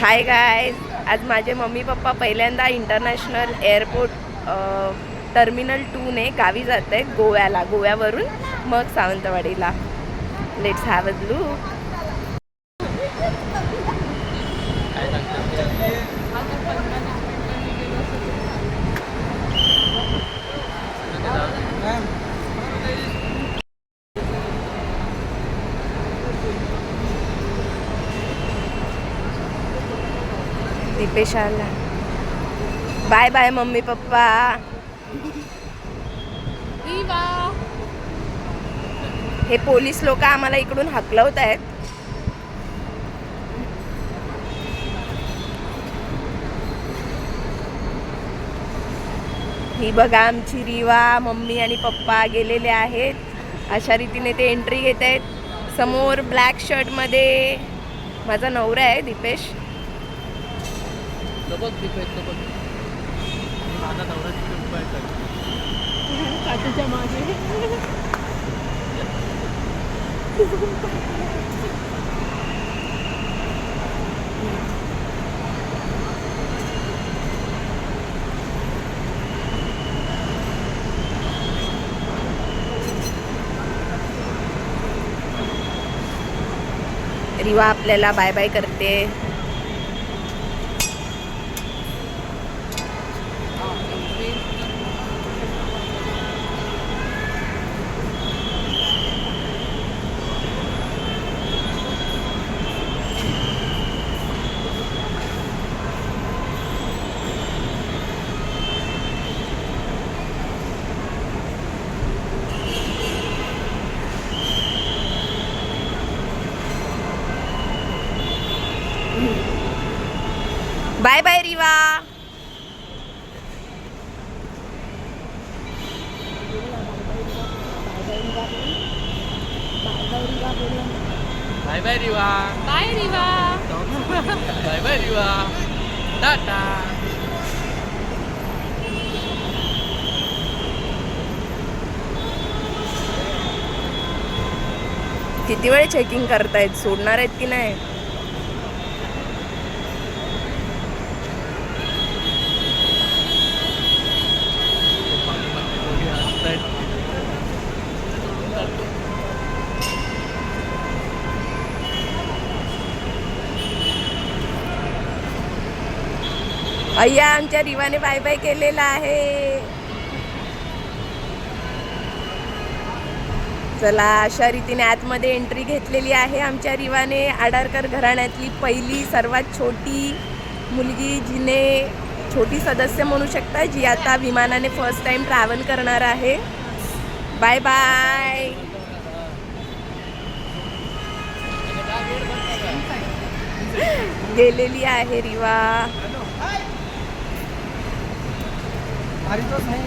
हाय गाय आज माझे mummy papa पहिल्यांदा इंटरनॅशनल एअरपोर्ट टर्मिनल टूने गावी जात आहेत गोव्याला गोव्यावरून मग सावंतवाडीला. Let's have a look Dipesh आला बाय बाय मम्मी पप्पा. हे पोलीस लोक आम्हाला इकडून हकलवत आहेत. ही बघा आमची रिवा मम्मी आणि पप्पा गेलेले आहेत. अशा रीतीने ते एंट्री घेत आहेत समोर ब्लॅक शर्टमध्ये माझा नवरा आहे दीपेश. बघ दीपेश तो बघ. माझा नवरा तिथे उभा आहे मागे. रिवा आपल्याला बाय बाय करते. Bye bye Riva bye bye Riva. Bye Riva. Bye bye Riva. Tata. किती वेळ चेकिंग करतायत? सोडणार आहेत की नाही? अय्या आमच्या रिवाने बाय बाय केलेला आहे. चला अशा रीतीने आतमध्ये एंट्री घेतलेली आहे आमच्या रिवाने आडारकर घराण्यातली पहिली सर्वात छोटी मुलगी जिने छोटी सदस्य म्हणू शकता जी आता विमानाने फर्स्ट टाइम ट्रॅव्हल करणार आहे. बाय बाय गेलेली आहे रिवा. अरे तो नहीं